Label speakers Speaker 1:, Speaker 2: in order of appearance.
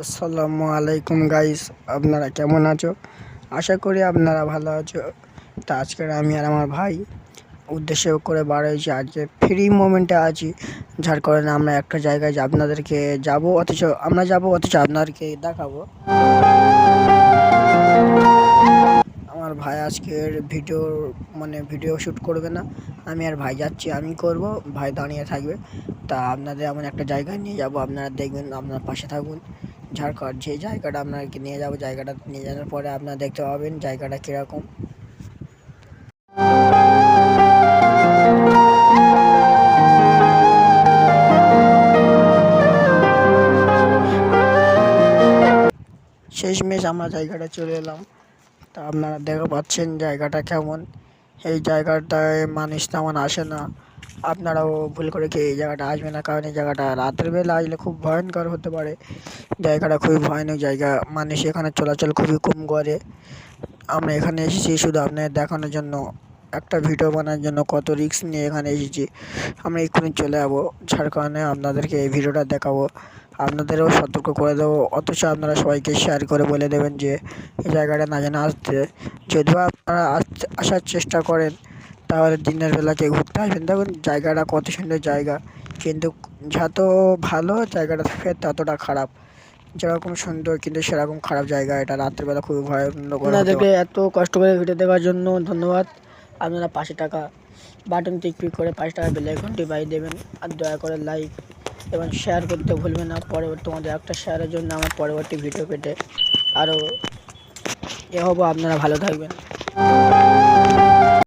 Speaker 1: আসসালামু আলাইকুম গাইস, আপনারা কেমন আছো? আশা করি আপনারা ভালো আছো। তা আজকের আমি আর আমার ভাই উদ্দেশ্য করে হয়েছি, আজকে ফ্রি মোমেন্টে আছি। যার কারণে আমরা একটা জায়গায় আপনাদেরকে যাব, অথচ আমরা যাব, অথচ আপনাদেরকে দেখাবো। আমার ভাই আজকের ভিডিও মানে ভিডিও শ্যুট করবে না। আমি আর ভাই যাচ্ছি, আমি করব, ভাই দাঁড়িয়ে থাকবে। তা আপনাদের এমন একটা জায়গায় নিয়ে যাব, আপনারা দেখবেন, আপনার পাশে থাকুন। ঝাড়খণ্ড যে জায়গাটা আপনাকে নিয়ে যাব। জায়গাটা নিয়ে যাওয়ার পরে আপনারা দেখতে পাবেন জায়গাটা কীরকম। শেষমেশ আমরা জায়গাটা চলে এলাম। তা আপনারা দেখা পাচ্ছেন জায়গাটা কেমন। এই জায়গাটায় মানুষ তেমন আসে না। আপনারাও ভুল করে কি এই জায়গাটা আসবে না? কারণ এই জায়গাটা রাতের বেলা আসলে খুব ভয়ঙ্কর হতে পারে। জায়গাটা খুবই ভয়ানক জায়গা। মানুষ এখানে চলাচল খুবই কম করে। আমরা এখানে এসেছি শুধু আপনাদের দেখানোর জন্য। একটা ভিডিও বানানোর জন্য কত রিস্ক নিয়ে এখানে এসেছি। আমরা এক্ষুনি চলে যাব। যার কারণে আপনাদেরকে এই ভিডিওটা দেখাবো। আপনাদেরও সতর্ক করে দেবো। অথচ আপনারা সবাইকে শেয়ার করে বলে দেবেন যে এই জায়গাটা না যেন আসতে। যদিও আপনারা আসার চেষ্টা করেন তাহলে দিনের বেলা কেউ ঘুরতে আসবেন। দেখুন জায়গাটা কত সুন্দর জায়গা। কিন্তু যত ভালো জায়গাটা ফের ততটা খারাপ। যেরকম সুন্দর কিন্তু সেরকম খারাপ জায়গা এটা রাতের বেলা খুবই ভয়ানক আপনাদেরকে এত কষ্ট করে ভিডিও দেখার জন্য ধন্যবাদ। আপনারা পাঁচশো টাকা বাটন টিক ক্লিক করে পাঁচ টাকা বেলে ঘন্টি বাই দেবেন। আর দয়া করে লাইক এবং শেয়ার করতে ভুলবে না। পরবর্তী তোমাদের একটা শেয়ারের জন্য আমার পরবর্তী ভিডিও পেটে আরও এ হব। আপনারা ভালো থাকবেন।